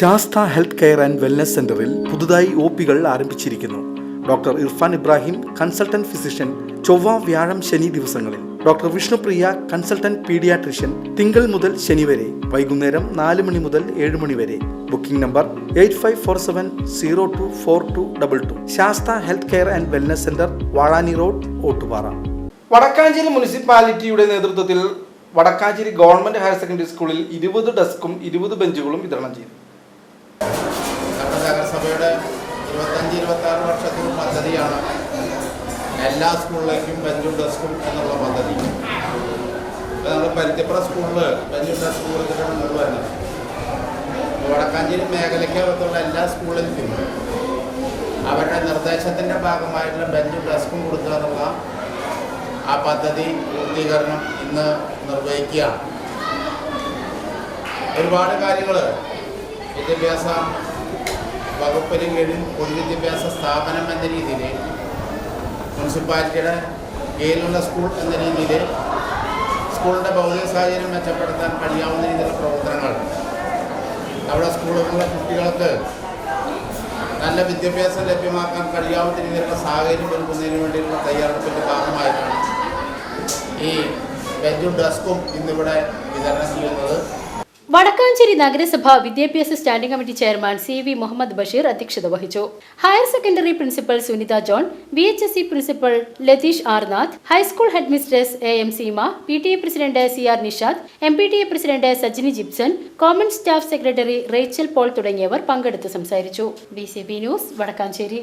Sastha health care and wellness സെന്ററിൽ പുതുതായി O പികൾ ആരംഭിച്ചിരിക്കുന്നു. Doctor Irfan Ibrahim consultant physician ചൊവ്വ വ്യാഴം ശനി ദിവസങ്ങളിൽ. ഡോക്ടർ വിഷ്ണുപ്രിയ കൺസൾട്ടന്റ് പീഡിയാട്രിഷ്യൻ തിങ്കൾ മുതൽ ശനി വരെ വൈകുന്നേരം നാല് മണി മുതൽ ഏഴ് മണി വരെ. Booking number eight five four seven zero two four two double two. Sastha health care and wellness centre Vazhani road Ottupara. Vadakkanchery മുനിസിപ്പാലിറ്റിയുടെ നേതൃത്വത്തിൽ വടക്കാഞ്ചേരി ഗവൺമെന്റ് ഹയർ സെക്കൻഡറി സ്കൂളിൽ ഇരുപത് ഡെസ്കും ഇരുപത് ബെഞ്ചുകളും വിതരണം ചെയ്തു. നഗരസഭയുടെ ഇരുപത്തഞ്ച് ഇരുപത്തി ആറ് വർഷത്തിന് പദ്ധതിയാണ്. എല്ലാ സ്കൂളിലേക്കും ബെഞ്ചും ഡെസ്കും എന്നുള്ള പദ്ധതി. ഇപ്പോൾ നമ്മൾ പരുത്തിപ്പുറ സ്കൂളിൽ ബെഞ്ചും ഡെസ്കും കൊടുത്തിട്ടാണ് നമ്മൾ വരുന്നത്. വടക്കാഞ്ചേരി മേഖലയ്ക്കകത്തുള്ള എല്ലാ സ്കൂളിലേക്കും അവരുടെ നിർദ്ദേശത്തിന്റെ ഭാഗമായിട്ടുള്ള ബെഞ്ചും ഡെസ്കും കൊടുക്കുക എന്നുള്ള ആ പദ്ധതി പൂർത്തീകരണം ഇന്ന് നിർവഹിക്കുകയാണ്. ഒരുപാട് കാര്യങ്ങൾ വിദ്യാഭ്യാസ വകുപ്പിന് കീഴിൽ പൊതുവിദ്യാഭ്യാസ സ്ഥാപനം എന്ന രീതിയിൽ മുനിസിപ്പാലിറ്റിയുടെ കീഴിലുള്ള സ്കൂൾ എന്ന രീതിയിൽ സ്കൂളിന്റെ ഭൗതിക സാഹചര്യം മെച്ചപ്പെടുത്താൻ കഴിയാവുന്ന രീതിയിലുള്ള പ്രവർത്തനങ്ങൾ. അവിടെ സ്കൂളുകളിലെ കുട്ടികൾക്ക് നല്ല വിദ്യാഭ്യാസം ലഭ്യമാക്കാൻ കഴിയാവുന്ന രീതിയിലുള്ള സാഹചര്യം ഒരുക്കുന്നതിന് വേണ്ടിയുള്ള തയ്യാറെടുപ്പിന്റെ ഭാഗമായിട്ടാണ് ഈ ബെഞ്ചും ഡെസ്കും ഇന്നിവിടെ വിതരണം ചെയ്യുന്നത് വടക്കാഞ്ചേരി നഗരസഭ വിദ്യാഭ്യാസ standing committee chairman C V Muhammad Basheer അധ്യക്ഷത വഹിച്ചു. Higher secondary principal Sunitha John V H S C principal Latheesh Arnath high school head A M Seema P T A president C R Nishad M P T A president Sajini Jipson common staff secretary Rachel Paul തുടങ്ങിയവർ പങ്കെടുത്ത് സംസാരിച്ചു. B C B news Vadakkanchery.